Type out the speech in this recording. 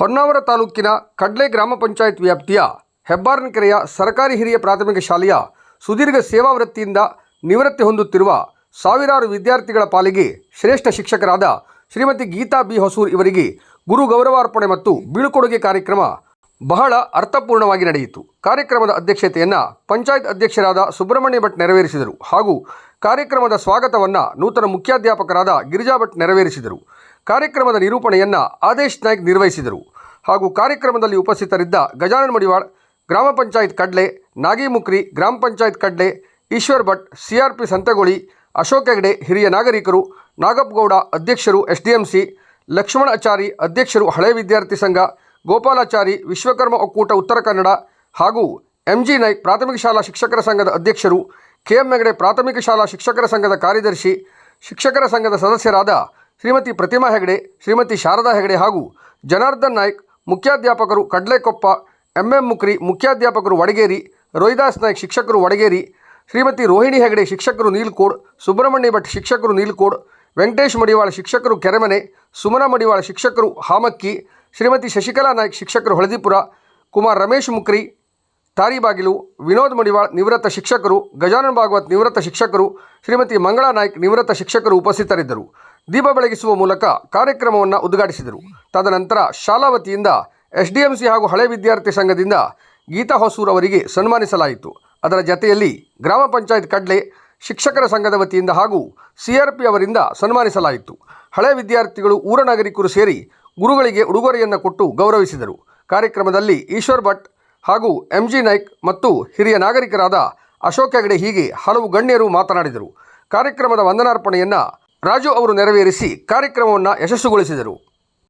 ಹೊನ್ನಾವರ ತಾಲೂಕಿನ ಕಡ್ಲೆ ಗ್ರಾಮ ಪಂಚಾಯತ್ ವ್ಯಾಪ್ತಿಯ ಹೆಬ್ಬಾರನಕೆರೆಯ ಸರ್ಕಾರಿ ಹಿರಿಯ ಪ್ರಾಥಮಿಕ ಶಾಲೆಯ ಸುದೀರ್ಘ ಸೇವಾ ವೃತ್ತಿಯಿಂದ ನಿವೃತ್ತಿ ಹೊಂದುತ್ತಿರುವ ಸಾವಿರಾರು ವಿದ್ಯಾರ್ಥಿಗಳ ಪಾಲಿಗೆ ಶ್ರೇಷ್ಠ ಶಿಕ್ಷಕರಾದ ಶ್ರೀಮತಿ ಗೀತಾ ಬಿ ಹೊಸೂರ್ ಇವರಿಗೆ ಗುರು ಗೌರವಾರ್ಪಣೆ ಮತ್ತು ಬೀಳ್ಕೊಡುಗೆ ಕಾರ್ಯಕ್ರಮ ಬಹಳ ಅರ್ಥಪೂರ್ಣವಾಗಿ ನಡೆಯಿತು. ಕಾರ್ಯಕ್ರಮದ ಅಧ್ಯಕ್ಷತೆಯನ್ನು ಪಂಚಾಯತ್ ಅಧ್ಯಕ್ಷರಾದ ಸುಬ್ರಹ್ಮಣ್ಯ ಭಟ್ ನೆರವೇರಿಸಿದರು ಹಾಗೂ ಕಾರ್ಯಕ್ರಮದ ಸ್ವಾಗತವನ್ನು ನೂತನ ಮುಖ್ಯಾಧ್ಯಾಪಕರಾದ ಗಿರಿಜಾ ಭಟ್ ನೆರವೇರಿಸಿದರು. ಕಾರ್ಯಕ್ರಮದ ನಿರೂಪಣೆಯನ್ನು ಆದೇಶ್ ನಾಯ್ಕ್ ನಿರ್ವಹಿಸಿದರು. ಹಾಗೂ ಕಾರ್ಯಕ್ರಮದಲ್ಲಿ ಉಪಸ್ಥಿತರಿದ್ದ ಗಜಾನನ್ ಮಡಿವಾಳ್, ಗ್ರಾಮ ಪಂಚಾಯತ್ ಕಡ್ಲೆ ನಾಗಿಮುಕ್ರಿ ಗ್ರಾಮ ಪಂಚಾಯತ್ ಕಡ್ಲೆ, ಈಶ್ವರ್ ಭಟ್ ಸಿಆರ್ಪಿ ಸಂತಗೋಳಿ ಅಶೋಕ್ ಹೆಗಡೆ, ಹಿರಿಯ ನಾಗರಿಕರು, ನಾಗಪ್ಪಗೌಡ ಅಧ್ಯಕ್ಷರು ಎಸ್ಡಿಎಂಸಿ ಲಕ್ಷ್ಮಣ ಆಚಾರಿ ಅಧ್ಯಕ್ಷರು, ಹಳೆ ವಿದ್ಯಾರ್ಥಿ ಸಂಘ, ಗೋಪಾಲಾಚಾರಿ, ವಿಶ್ವಕರ್ಮ ಒಕ್ಕೂಟ, ಉತ್ತರ ಕನ್ನಡ ಹಾಗೂ ಎಂಜಿ ನಾಯ್ಕ್ ಪ್ರಾಥಮಿಕ ಶಾಲಾ ಶಿಕ್ಷಕರ ಸಂಘದ ಅಧ್ಯಕ್ಷರು ಕೆಎಂ ಹೆಗಡೆ ಪ್ರಾಥಮಿಕ ಶಾಲಾ ಶಿಕ್ಷಕರ ಸಂಘದ ಕಾರ್ಯದರ್ಶಿ, ಶಿಕ್ಷಕರ ಸಂಘದ ಸದಸ್ಯರಾದ ಶ್ರೀಮತಿ ಪ್ರತಿಮಾ ಹೆಗಡೆ, ಶ್ರೀಮತಿ ಶಾರದಾ ಹೆಗಡೆ ಹಾಗೂ ಜನಾರ್ದನ್ ನಾಯ್ಕ್, ಮುಖ್ಯಾಧ್ಯಾಪಕರು ಕಡ್ಲೆಕೊಪ್ಪ, ಎಂಎಂ ಮುಕ್ರಿ, ಮುಖ್ಯಾಧ್ಯಾಪಕರು ವಡಗೇರಿ, ರೋಹಿದಾಸ್ ನಾಯ್ಕ್ ಶಿಕ್ಷಕರು ವಡಗೇರಿ, ಶ್ರೀಮತಿ ರೋಹಿಣಿ ಹೆಗಡೆ ಶಿಕ್ಷಕರು ನೀಲ್ಕೋಡ್, ಸುಬ್ರಹ್ಮಣ್ಯ ಭಟ್ ಶಿಕ್ಷಕರು ನೀಲ್ಕೋಡ್, ವೆಂಕಟೇಶ್ ಮಡಿವಾಳ ಶಿಕ್ಷಕರು ಕೆರೆಮನೆ, ಸುಮನ ಮಡಿವಾಳ ಶಿಕ್ಷಕರು ಹಾಮಕ್ಕಿ, ಶ್ರೀಮತಿ ಶಶಿಕಲಾ ನಾಯ್ಕ್ ಶಿಕ್ಷಕರು ಹಳದಿಪುರ, ಕುಮಾರ್ ರಮೇಶ್ ಮುಕ್ರಿ ತಾರಿಬಾಗಿಲು ವಿನೋದ್ ಮಡಿವಾಳ್ ನಿವೃತ್ತ ಶಿಕ್ಷಕರು, ಗಜಾನನ್ ಭಾಗವತ್ ನಿವೃತ್ತ ಶಿಕ್ಷಕರು, ಶ್ರೀಮತಿ ಮಂಗಳಾ ನಾಯ್ಕ್ ನಿವೃತ್ತ ಶಿಕ್ಷಕರು ಉಪಸ್ಥಿತರಿದ್ದರು. ದೀಪ ಬೆಳಗಿಸುವ ಮೂಲಕ ಕಾರ್ಯಕ್ರಮವನ್ನು ಉದ್ಘಾಟಿಸಿದರು. ತದನಂತರ ಶಾಲಾ ವತಿಯಿಂದ ಎಸ್ಡಿಎಂಸಿ ಹಾಗೂ ಹಳೆ ವಿದ್ಯಾರ್ಥಿ ಸಂಘದಿಂದ ಗೀತಾ ಹೊಸೂರ್ ಅವರಿಗೆ ಸನ್ಮಾನಿಸಲಾಯಿತು. ಅದರ ಜತೆಯಲ್ಲಿ ಗ್ರಾಮ ಪಂಚಾಯತ್ ಕಡ್ಲೆ ಶಿಕ್ಷಕರ ಸಂಘದ ವತಿಯಿಂದ ಹಾಗೂ ಸಿಆರ್ಪಿ ಅವರಿಂದ ಸನ್ಮಾನಿಸಲಾಯಿತು. ಹಳೆ ವಿದ್ಯಾರ್ಥಿಗಳು, ಊರ ನಾಗರಿಕರು ಸೇರಿ ಗುರುಗಳಿಗೆ ಉಡುಗೊರೆಯನ್ನು ಕೊಟ್ಟು ಗೌರವಿಸಿದರು. ಕಾರ್ಯಕ್ರಮದಲ್ಲಿ ಈಶ್ವರ್ ಭಟ್ ಹಾಗೂ ಎಂಜಿ ನಾಯ್ಕ್ ಮತ್ತು ಹಿರಿಯ ನಾಗರಿಕರಾದ ಅಶೋಕ್ ಹೆಗಡೆ ಹೀಗೆ ಹಲವು ಗಣ್ಯರು ಮಾತನಾಡಿದರು. ಕಾರ್ಯಕ್ರಮದ ವಂದನಾರ್ಪಣೆಯನ್ನು ರಾಜು ಅವರು ನೆರವೇರಿಸಿ ಕಾರ್ಯಕ್ರಮವನ್ನು ಯಶಸ್ಸುಗೊಳಿಸಿದರು